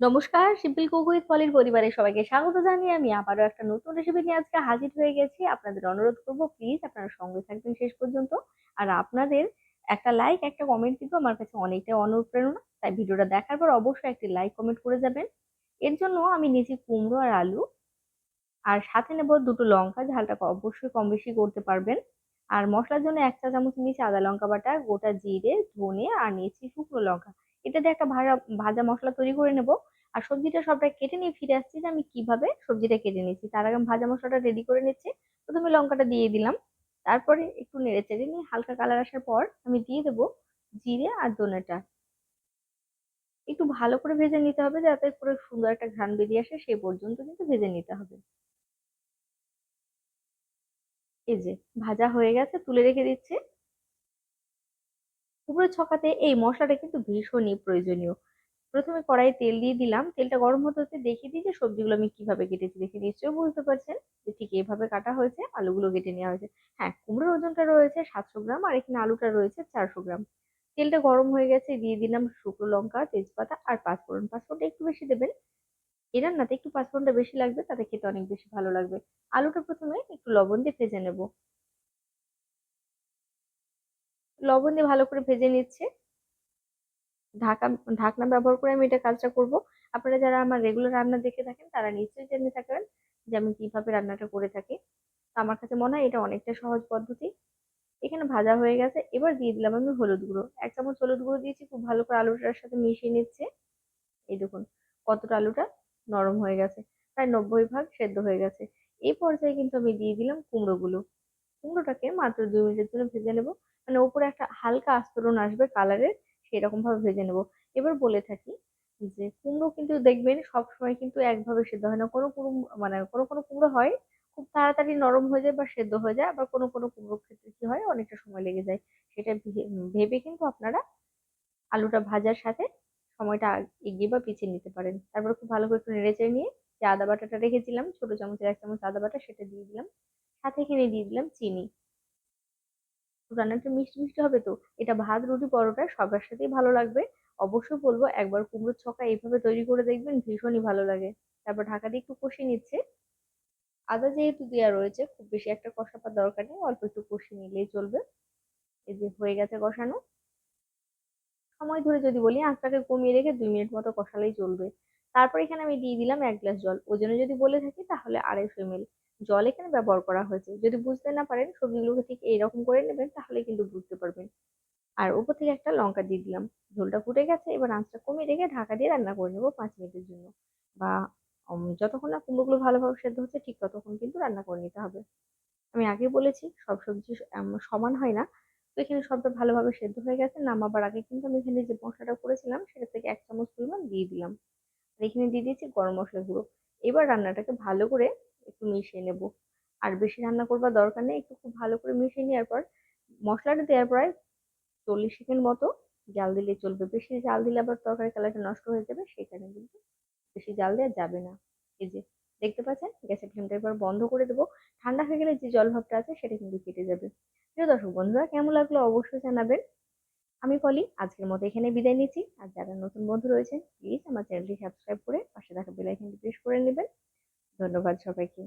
নমস্কার simple cook পলির পরিবারের সবাইকে স্বাগত জানিয়ে আমি আবারও একটা নতুন রেসিপি নিয়ে আজকে হাজির হয়ে গেছি। আপনাদের অনুরোধ করব প্লিজ আপনারা সঙ্গে থাকবেন শেষ পর্যন্ত। আর আপনাদের একটা লাইক একটা কমেন্ট কিন্তু আমার কাছে অনেকটাই অনুপ্রেরণা। তাই ভিডিওটা দেখার পর অবশ্যই একটি লাইক কমেন্ট করে যাবেন। এর জন্য আমি নিয়েছি কুমড়ো আর আলু। আর সাথে নেব দুটো লঙ্কা, ঝালটা অবশ্যই কম বেশি করতে পারবেন। আর মশলার জন্য এক চা চামচ নিয়েছি আদা লঙ্কা বাটা, গোটা জিরে, ধনে, আর নিয়েছি শুকনো লঙ্কা। এটা দিয়ে একটা ভাজা ভাজা মশলা তৈরি করে নেব। আর সবজিটা সবটা কেটে নিয়ে ফিরে আসছি যে আমি কীভাবে সবজিটা কেটে নিচ্ছি। তার আগে ভাজা মশলাটা রেডি করে নিচ্ছি। প্রথমে লঙ্কাটা দিয়ে দিলাম। তারপরে একটু নেড়ে চেড়ে নিয়ে হালকা কালার আসার পর আমি দিয়ে দেবো জিরে আর ধনেটা। একটু ভালো করে ভেজে নিতে হবে যাতে পুরো সুন্দর একটা ঘ্রাণ বেরিয়ে আসে সেই পর্যন্ত কিন্তু ভেজে নিতে হবে। এই যে, ভাজা হয়ে গেছে, তুলে রেখে দিচ্ছি। কুমড়ো ছকাতে এই মশলাটা কিন্তু ভীষণই প্রয়োজনীয়। প্রথমে কড়াই তেল দিয়ে দিলাম। তেলটা গরম হতে হতে দেখিয়ে দিই যে সবজিগুলো আমি কীভাবে কেটেছি। দেখে নিশ্চয়ই বুঝতে পারছেন যে ঠিক এইভাবে কাটা হয়েছে, আলুগুলো কেটে নেওয়া হয়েছে। হ্যাঁ কুমড়োর ওজনটা রয়েছে সাতশো গ্রাম আর এখানে আলুটা রয়েছে চারশো গ্রাম। তেলটা গরম হয়ে গেছে, দিয়ে দিলাম শুকনো লঙ্কা, তেজপাতা আর পাঁচফোড়ন। পাঁচফোড়নটা একটু বেশি দেবেন। এই রান্নাতে একটু পাঁচফোড়নটা বেশি লাগবে, তাতে খেতে অনেক বেশি ভালো লাগবে। আলুটা প্রথমে একটু লবণ দিয়ে ভেজে নেব। লবণ দিয়ে ভালো করে ভেজে নিচ্ছে। ঢাকা, ঢাকনা ব্যবহার করে আমি এটা কাজটা করব। আপনারা যারা আমার রেগুলার রান্না দেখে থাকেন, তারা নিশ্চয়ই জেনে থাকবেন যে আমি কীভাবে রান্নাটা করে থাকি। আমার কাছে মনে হয় এটা অনেকটা সহজ পদ্ধতি। এখানে ভাজা হয়ে গেছে। এবার দিয়ে দিলাম আমি হলুদ গুঁড়ো। এক চামচ হলুদ গুঁড়ো দিয়েছি, খুব ভালো করে আলুটার সাথে মিশিয়ে নিচ্ছে। এই দেখুন কতটা আলুটা নরম হয়ে গেছে। প্রায় নব্বই ভাগ সেদ্ধ হয়ে গেছে। এই পর্যায়ে কিন্তু আমি দিয়ে দিলাম কুমড়োগুলো। কুমড়োটাকে মাত্র দুই মিনিটের জন্য ভেজে নেব। মানে ওপরে একটা হালকা আস্তরণ আসবে কালারের সেরকম ভাবে ভেজে নেব। এবার বলে থাকি যে কুমড়ো কিন্তু দেখবেন সব সময় কিন্তু একভাবে সেদ্ধ হয় না। কোনো কোনো মানে কোনো কোনো কুমড়ো হয়, খুব তাড়াতাড়ি নরম হয়ে যায় বা সেদ্ধ হয়ে যায়, আবার কোনো কোনো কুমড়োর ক্ষেত্রে কি হয়, অনেকটা সময় লেগে যায়। সেটা ভেবে কিন্তু আপনারা আলুটা ভাজার সাথে সময়টা এগিয়ে বা পিছিয়ে নিতে পারেন। তারপর খুব ভালো করে একটু নেড়েচেড়ে নিয়ে যে আদা বাটাটা রেখেছিলাম, ছোট চামচের এক চামচ আদা বাটা সেটা দিয়ে দিলাম। সাথে এখানে দিয়ে দিলাম চিনি। রান্নাটা মিষ্টি মিষ্টি হবে তো? এটা ভাত, রুটি, পরোটা সবার সাথেই ভালো লাগবে। অবশ্যই বলব একবার কুমড়োর ছক্কা এইভাবে তৈরি করে দেখবেন ভীষণই ভালো লাগে। তারপর ঢাকা দিয়ে একটু কষিয়ে নিচ্ছে। আদা যেহেতু দেওয়া রয়েছে, খুব বেশি একটা কষাবার দরকার নেই, অল্প একটু কষিয়ে নিলেই চলবে। এই যে হয়ে গেছে কষানো। সময় ধরে যদি বলি, আঁচটাকে কমিয়ে রেখে দুই মিনিট মতো কষালেই চলবে। তারপর এখানে আমি দিয়ে দিলাম এক গ্লাস জল। ওজনে যদি বলে থাকি তাহলে আড়াইশো এম জল এখানে ব্যবহার করা হয়েছে। যদি বুঝতে না পারেন সবজিগুলোকে ঠিক এইরকম করে নেবেন তাহলে কিন্তু বুঝতে পারবেন। আর উপর থেকে একটা লঙ্কা দিয়ে দিলাম। ঝোলটা ফুটে গেছে, এবার আঁচটা কমিয়ে রেখে ঢাকা দিয়ে রান্না করে নেব পাঁচ মিনিটের জন্য। বা যতক্ষণ না কুমড়োগুলো ভালোভাবে সেদ্ধ হচ্ছে ঠিক ততক্ষণ কিন্তু রান্না করে নিতে হবে। আমি আগে বলেছি, সব সবজি সমান হয় না। তো এখানে সবটা ভালোভাবে সেদ্ধ হয়ে গেছে। নামাবার আগে কিন্তু আমি এখানে যে মশলাটা করেছিলাম সেটা থেকে এক চামচ পরিমাণ দিয়ে দিলাম। এখানে দিয়ে দিয়েছি গরম মশলা গুঁড়ো। এবার রান্নাটাকে ভালো করে একটু মিশিয়ে নেব। আর বেশি রান্না করবার দরকার নেই, একটু খুব ভালো করে মিশিয়ে নেওয়ার পর মশলাটা দেওয়ার পরে চল্লিশ সেকেন্ড মতো জাল দিলে চলবে। বেশি জাল দিলে আবার তরকারি কালারটা নষ্ট হয়ে যাবে, সেখানে কিন্তু বেশি জাল দেওয়া যাবে না। এই যে দেখতে পাচ্ছেন, গ্যাসের ফ্লেমটা এবার বন্ধ করে দেবো। ঠান্ডা হয়ে গেলে যে জল ভাবটা আছে সেটা কিন্তু কেটে যাবে। প্রিয় দর্শক বন্ধুরা, কেমন লাগল অবশ্যই জানাবেন। আমি বলি আজকের মতো এখানে বিদায় নিচ্ছি। আর যারা নতুন বন্ধু রয়েছেন প্লিজ আমার চ্যানেলটি সাবস্ক্রাইব করে পাশে থাকা বেল আইকনটি প্রেস করে নেবেন। ধন্যবাদ সবাইকে।